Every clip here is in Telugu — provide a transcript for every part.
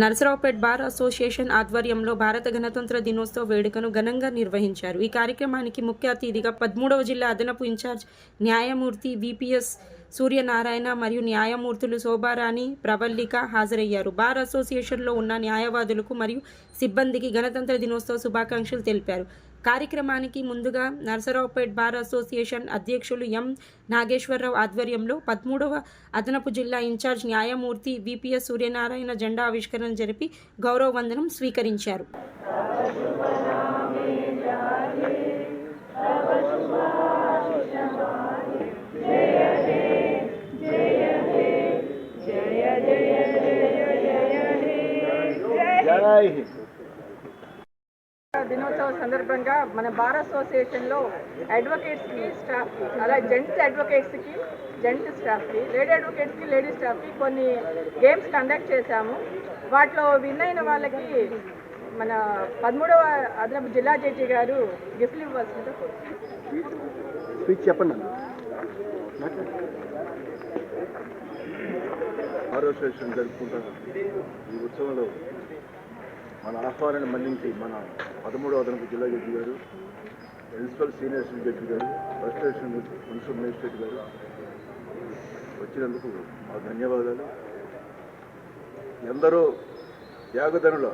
నరసరావుపేట్ బార్ అసోసియేషన్ ఆధ్వర్యంలో భారత గణతంత్ర దినోత్సవ వేడుకను ఘనంగా నిర్వహించారు. ఈ కార్యక్రమానికి ముఖ్య అతిథిగా పదమూడవ జిల్లా అదనపు ఇన్ఛార్జ్ న్యాయమూర్తి విపిఎస్ సూర్యనారాయణ మరియు న్యాయమూర్తులు శోభారాణి ప్రవల్లిక హాజరయ్యారు. బార్ అసోసియేషన్లో ఉన్న న్యాయవాదులకు మరియు సిబ్బందికి గణతంత్ర దినోత్సవ శుభాకాంక్షలు తెలిపారు. కార్యక్రమానికి ముందుగా నరసరావుపేట్ బార్ అసోసియేషన్ అధ్యక్షులు ఎం. నాగేశ్వరరావు ఆధ్వర్యంలో పదమూడవ అదనపు జిల్లా ఇన్ఛార్జ్ న్యాయమూర్తి విపిఎస్ సూర్యనారాయణ జెండా ఆవిష్కరణ జరిపి గౌరవ వందనం స్వీకరించారు. దినోత్సవ సందర్భంగా మన బార్ అసోసియేషన్లో అడ్వకేట్స్కి స్టాఫ్కి అలా జెంట్స్ అడ్వకేట్స్కి జెంట్ స్టాఫ్కి లేడీ అడ్వకేట్స్కి లేడీ స్టాఫ్కి కొన్ని గేమ్స్ కండక్ట్ చేశాము. వాటిలో విన్ అయిన వాళ్ళకి మన పదమూడవ అదనపు జిల్లా జడ్జి గారు గిఫ్ట్లు. స్పీచ్ చెప్పండి ఈ ఉత్సవంలో మన ఆహ్వానాన్ని మన్నించి మన పదమూడవ అదనపు జిల్లా జడ్జి గారు ప్రిన్సిపల్ సీనియర్ సివిల్ జడ్జి గారు ఫస్ట్ మున్సిపల్ మేజిస్ట్రేట్ గారు వచ్చినందుకు మా ధన్యవాదాలు. ఎందరో త్యాగధనుల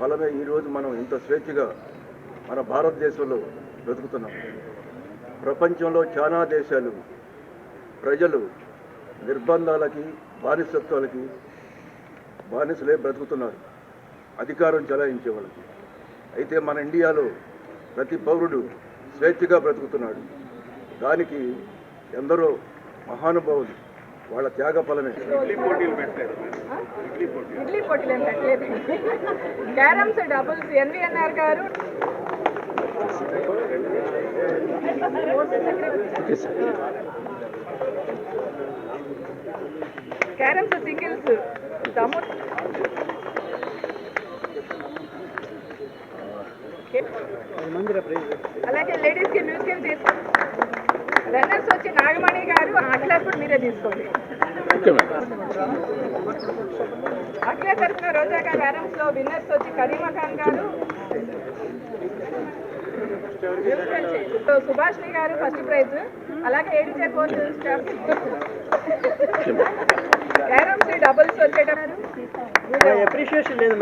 ఫలమే ఈరోజు మనం ఇంత స్వేచ్ఛగా మన భారతదేశంలో బ్రతుకుతున్నాం. ప్రపంచంలో చాలా దేశాలు ప్రజలు నిర్బంధాలకి బానిసత్వాలకి బానిసలే బ్రతుకుతున్నారు. అధికారం చలాయించే వాళ్ళకి. అయితే మన ఇండియాలో ప్రతి పౌరుడు స్వేచ్ఛగా బ్రతుకుతున్నాడు. దానికి ఎందరో మహానుభావులు వాళ్ళ త్యాగ ఫలమే ఇడ్లీ పెట్టలేదు. క్యారమ్స్ డబుల్స్ ఎన్విఎన్ఆర్ గారు. క్యారమ్స్ సింగిల్స్ దమ్ము అలాగే లేడీస్కి మ్యూజియం తీసుకో? రన్నర్స్ వచ్చి నాగమణి గారు అట్లా మీరే తీసుకోండి. అఖిల తరఫున రోజా గారు క్యారమ్స్లో విన్నర్స్ వచ్చి కరీమా ఖాన్ గారు సో సుభాష్ని గారు ఫస్ట్ ప్రైజ్ అలాగే ఏడిచే కోచ్ డబుల్స్ వచ్చేటప్పుడు. అప్రిషియేషన్ లేదు